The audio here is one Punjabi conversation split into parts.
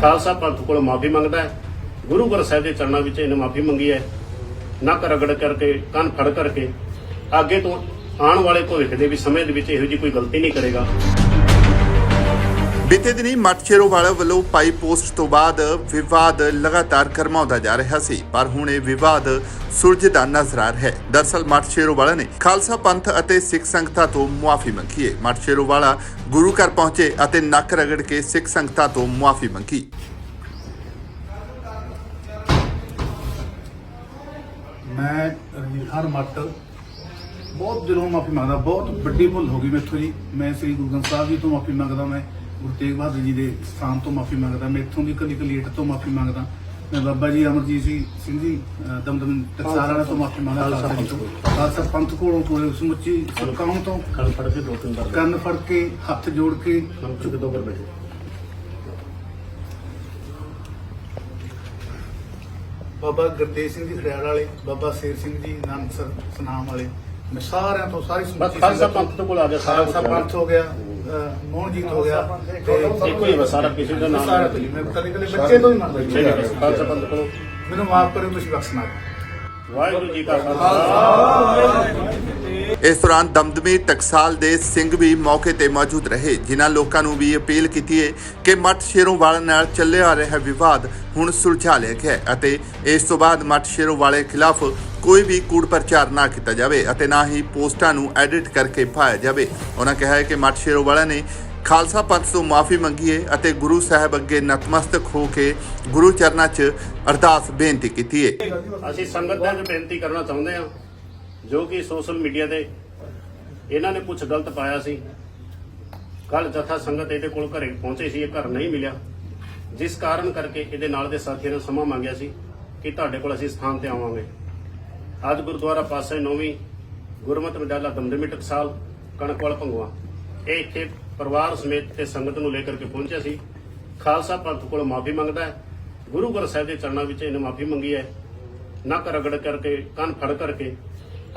ਖਾਲਸਾ ਪੰਥ ਕੋਲ ਮਾਫੀ ਮੰਗਦਾ ਹੈ। ਗੁਰੂ ਗ੍ਰੰਥ ਸਾਹਿਬ ਦੇ ਚਰਨਾਂ ਵਿੱਚ ਇਹਨੇ ਮਾਫੀ ਮੰਗੀ ਹੈ। ਨੱਕ ਰਗੜ ਕਰਕੇ, ਕੰਨ ਫੜ ਕਰਕੇ, ਅੱਗੇ ਤੋਂ ਆਉਣ ਵਾਲੇ ਭਵਿੱਖ ਦੇ ਵੀ ਸਮੇਂ ਦੇ ਵਿੱਚ ਇਹੋ ਜਿਹੀ ਕੋਈ ਗਲਤੀ ਨਹੀਂ ਕਰੇਗਾ। ਬੀਤੇ ਦਿਨੀ ਮੱਠ ਸ਼ੇਰੋਵਾਲਾ ਵੱਲੋਂ ਪਾਈ ਪੋਸਟ ਤੋਂ ਬਾਅਦ ਵਿਵਾਦ ਲਗਾਤਾਰ ਗਰਮਾਉਂਦਾ ਜਾ ਰਿਹਾ ਸੀ, ਪਰ ਹੁਣ ਇਹ ਵਿਵਾਦ ਸੁਲਝਦਾ ਨਜ਼ਰ ਆ ਰਿਹਾ ਹੈ। ਦਰਸਲ ਮੱਠ ਸ਼ੇਰੋਵਾਲਾ ਨੇ ਖਾਲਸਾ ਪੰਥ ਅਤੇ ਸਿੱਖ ਸੰਗਤਾਂ ਤੋਂ ਮੁਆਫੀ ਮੰਗੀ ਹੈ। ਮੱਠ ਸ਼ੇਰੋਵਾਲਾ ਗੁਰੂ ਘਰ ਪਹੁੰਚੇ ਅਤੇ ਨੱਕ ਰਗੜ ਕੇ ਸਿੱਖ ਸੰਗਤਾਂ ਤੋਂ ਮੁਆਫੀ ਮੰਗੀ। ਮੈਂ ਰਣਜੀਤ ਮੱਟ ਬਹੁਤ ਦਿਲੋਂ ਮਾਫੀ ਮੰਗਦਾ, ਬਹੁਤ ਵੱਡੀ ਭੁੱਲ ਹੋ ਗਈ ਮੈਥੋਂ ਜੀ। ਮੈਂ ਸ੍ਰੀ ਗੁਰੂ ਗ੍ਰੰਥ ਸਾਹਿਬ ਜੀ ਤੋਂ ਮਾਫੀ ਮੰਗਦਾ ਮੈਂ। ਗੁਰੂ ਤੇਗ ਬਹਾਦਰ ਜੀ ਦੇ ਸਥਾਨ ਤੋਂ ਮਾਫੀ ਮੰਗਦਾ ਮੈਂ ਇੱਥੋਂ ਦੀ ਕਲੀ ਕਲੀਟ ਤੋਂ ਮਾਫੀ ਮੰਗਦਾ। ਮੈਂ ਬਾਬਾ ਜੀ ਅਮਰਜੀਤ ਜੀ ਸਿੰਘ ਜੀ ਦਮਦਮ ਟਕਸਾਲ ਵਾਲਾ ਤੋਂ ਮਾਫੀ ਮੰਗਦਾ ਖਾਲਸਾ ਤੋਂ। ਪੰਥ ਕੋਲੋਂ ਪੂਰੇ ਸਮੁੱਚੀ ਕੌਮ ਤੋਂ ਕੰਨ ਫੜ ਕੇ ਦੋ ਤਿੰਨ ਵਾਰ ਕੰਨ ਫੜ ਕੇ ਹੱਥ ਜੋੜ ਕੇ। ਕੰਨ ਫੜ ਕੇ ਦੋ ਵਾਰ ਬੈਠੇ। ਬਾਬਾ ਗੁਰਤੇਜ ਸਿੰਘ ਜੀ ਖੜਿਆਲ ਵਾਲੇ ਬਾਬਾ ਸ਼ੇਰ ਸਿੰਘ ਜੀ ਨਾਨਕਸਰ ਸਨਾਮ ਵਾਲੇ ਮੈਂ ਸਾਰਿਆਂ ਤੋਂ ਸਾਰੀ ਸਮੁੱਚੀ ਖਾਲਸਾ ਤੋਂ- ਪੰਥ ਤੋਂ ਕੋਲ ਆ ਗਿਆ ਖਾਲਸਾ। ਪੰਥ ਹੋ ਗਿਆ। ਮੋਹਨਜੀਤ ਹੋ ਗਿਆ ਤੇ ਇੱਕੋ ਹੀ ਬਸ ਸਾਰਾ ਕਿਸੇ ਦਾ ਨਾਮ ਸਾਰਾ ਨਹੀਂ। ਮੈਂ ਕਦੇ ਕਦੇ ਬੱਚੇ ਤੋਂ ਹੀ ਮੰਨਦਾ ਖਾਲਸਾ ਪੰਥ ਕੋਲ। ਮੈਨੂੰ ਮਾਫ ਕਰਿਓ ਤੁਸੀਂ ਬਖਸ਼ਣਾ ਵਾਹਿਗੁਰੂ ਜੀ ਕਾ ਖਾਲਸਾ। ਇਸ ਦੌਰਾਨ ਦਮਦਮੀ ਟਕਸਾਲ ਦੇ ਸਿੰਘ ਵੀ ਮੌਕੇ ਤੇ ਮੌਜੂਦ ਰਹੇ ਜਿਨ੍ਹਾਂ ਲੋਕਾਂ ਨੂੰ ਵੀ ਅਪੀਲ ਕੀਤੀ ਹੈ ਕਿ ਮੱਠ ਸ਼ੇਰੋਵਾਲਾ ਨਾਲ ਚੱਲਿਆ ਆ ਰਿਹਾ ਵਿਵਾਦ ਹੁਣ ਸੁਲਝਾ ਲਿਆ ਗਿਆ ਅਤੇ ਇਸ ਤੋਂ ਬਾਅਦ ਮੱਠ ਸ਼ੇਰੋਵਾਲੇ ਖਿਲਾਫ ਕੋਈ ਵੀ ਕੂੜ ਪ੍ਰਚਾਰ ਨਾ ਕੀਤਾ ਜਾਵੇ ਅਤੇ ਨਾ ਹੀ ਪੋਸਟਾਂ ਨੂੰ ਐਡਿਟ ਕਰਕੇ ਪਾਇਆ ਜਾਵੇ। ਉਹਨਾਂ ਕਿਹਾ ਹੈ ਕਿ ਮੱਠ ਸ਼ੇਰੋਵਾਲਾ ਨੇ ਖਾਲਸਾ ਪੰਥ ਤੋਂ ਮਾਫੀ ਮੰਗੀ ਹੈ ਅਤੇ ਗੁਰੂ ਸਾਹਿਬ ਅੱਗੇ ਨਤਮਸਤਕ ਹੋ ਕੇ ਗੁਰੂ ਚਰਨਾਂ 'ਚ ਅਰਦਾਸ ਬੇਨਤੀ ਕੀਤੀ ਹੈ ਅਸੀਂ ਸੰਗਤ ਦੇ ਬੇਨਤੀ ਕਰਨਾ ਚਾਹੁੰਦੇ ਹਾਂ, ਜੋ ਕਿ ਸੋਸ਼ਲ ਮੀਡੀਆ ਤੇ ਇਹਨਾਂ ਨੇ ਕੁਝ ਗਲਤ ਪਾਇਆ ਸੀ। ਕੱਲ ਜਥਾ ਸੰਗਤ ਇਹਦੇ ਕੋਲ ਘਰੇ ਪਹੁੰਚੇ ਸੀ, ਇਹ ਘਰ ਨਹੀਂ ਮਿਲਿਆ। ਜਿਸ ਕਾਰਨ ਕਰਕੇ ਇਹਦੇ ਨਾਲ ਦੇ ਸਾਥੀਆਂ ਨੇ ਸਮਾਂ ਮੰਗਿਆ ਸੀ ਕਿ ਤੁਹਾਡੇ ਕੋਲ ਅਸੀਂ ਸਥਾਨ ਤੇ ਆਵਾਂਗੇ। ਅੱਜ ਗੁਰਦੁਆਰਾ ਪਾਸੇ ਨੌਵੀਂ, ਗੁਰਮਤਿ ਵਿਦਿਆਲਾ ਦਮਦਮੀ ਟਕਸਾਲ ਕਣਕਵਾਲ ਭੰਗਵਾ ਇਹ ਇੱਥੇ ਪਰਿਵਾਰ ਸਮੇਤ ਤੇ ਸੰਗਤ ਨੂੰ ਲੈ ਕਰਕੇ ਪਹੁੰਚਿਆ ਸੀ। ਖਾਲਸਾ ਪੰਥ ਕੋਲ ਮਾਫੀ ਮੰਗਦਾ ਹੈ। ਗੁਰੂ ਗ੍ਰੰਥ ਸਾਹਿਬ ਦੇ ਚਰਨਾਂ ਵਿੱਚ ਇਹਨੇ ਮਾਫੀ ਮੰਗੀ ਹੈ। ਨੱਕ ਰਗੜ ਕਰਕੇ, ਕੰਨ ਫੜ ਕਰਕੇ,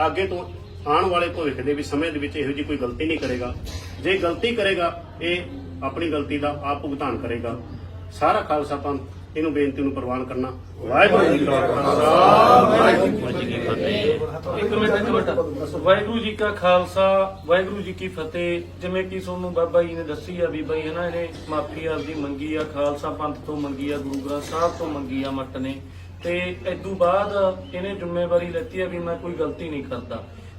ਅੱਗੇ ਤੋਂ ਆਉਣ ਵਾਲੇ ਭਵਿੱਖ ਦੇ ਵੀ ਸਮੇਂ ਦੇ ਵਿੱਚ ਇਹੋ ਜਿਹੀ ਕੋਈ ਗਲਤੀ ਨਹੀਂ ਕਰੇਗਾ। ਜੇ ਗਲਤੀ ਕਰੇਗਾ, ਇਹ ਆਪਣੀ ਗਲਤੀ ਦਾ ਆਪ ਭੁਗਤਾਨ ਕਰੇਗਾ। ਸਾਰਾ ਖਾਲਸਾ ਪੰਥ ਇਹਨੂੰ ਬੇਨਤੀ ਨੂੰ ਪ੍ਰਵਾਨ ਕਰਨਾ। ਵਾਹਿਗੁਰੂ ਜੀ ਕਾ ਖਾਲਸਾ, ਵਾਹਿਗੁਰੂ ਜੀ ਕੀ ਫਤਿਹ। ਇੱਕ ਮਿੰਟ ਇੱਕ ਮਿੰਟ। ਵਾਹਿਗੁਰੂ ਜੀ ਕਾ ਖਾਲਸਾ, ਵਾਹਿਗੁਰੂ ਜੀ ਕੀ ਫਤਿਹ। ਜਿਵੇਂ ਕਿ ਤੁਹਾਨੂੰ ਬਾਬਾ ਜੀ ਨੇ ਦੱਸੀ ਆ ਵੀ ਬਈ ਹਨਾ ਇਹਨੇ ਮਾਫੀ ਆਪਦੀ ਮੰਗੀ ਆ, ਖਾਲਸਾ ਪੰਥ ਤੋਂ ਮੰਗੀ ਆ, ਗੁਰੂ ਗ੍ਰੰਥ ਸਾਹਿਬ ਤੋਂ ਮੰਗੀ ਆ ਮੱਟ ਨੇ। ਤੇ ਇਦੋਂ ਬਾਅਦ ਇਹਨੇ ਜ਼ਿੰਮੇਵਾਰੀ ਲੈਤੀ ਆ ਵੀ ਮੈਂ ਕੋਈ ਗਲਤੀ ਨਹੀਂ ਕਰਦਾ।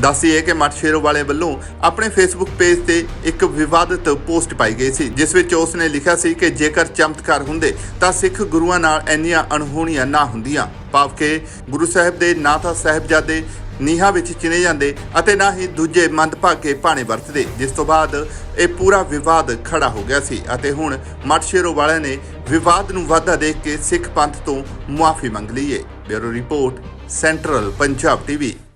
ਦੱਸੀਏ ਕਿ ਮੱਠ ਸ਼ੇਰੋਵਾਲੇ ਵੱਲੋਂ ਆਪਣੇ ਫੇਸਬੁੱਕ ਪੇਜ ਤੇ ਇੱਕ ਵਿਵਾਦਤ ਪੋਸਟ ਪਾਈ ਗਈ ਸੀ, ਜਿਸ ਵਿੱਚ ਉਸ ਨੇ ਲਿਖਿਆ ਸੀ ਕਿ ਜੇਕਰ ਚਮਤਕਾਰ ਹੁੰਦੇ ਤਾਂ ਸਿੱਖ ਗੁਰੂਆਂ ਨਾਲ ਇੰਨੀਆਂ ਅਣਹੋਣੀਆਂ ਨਾ ਹੁੰਦੀਆਂ। ਭਾਵ ਕਿ ਗੁਰੂ ਸਾਹਿਬ ਦੇ ਨਾ ਤਾਂ ਸਾਹਿਬਜ਼ਾਦੇ ਨੀਹਾਂ ਵਿੱਚ ਚਿਣੇ ਜਾਂਦੇ ਅਤੇ ਨਾ ਹੀ ਦੂਜੇ ਮੰਦਭਾਗੇ ਭਾਣੇ ਵਰਤਦੇ, ਜਿਸ ਤੋਂ ਬਾਅਦ ਇਹ ਪੂਰਾ ਵਿਵਾਦ ਖੜਾ ਹੋ ਗਿਆ ਸੀ ਅਤੇ ਹੁਣ ਮੱਠ ਸ਼ੇਰੋਵਾਲੇ ਨੇ ਵਿਵਾਦ ਨੂੰ ਵਾਧਾ ਦੇਖ ਕੇ ਸਿੱਖ ਪੰਥ ਤੋਂ ਮੁਆਫੀ ਮੰਗ ਲਈ ਹੈ bureau report, central Punjab TV.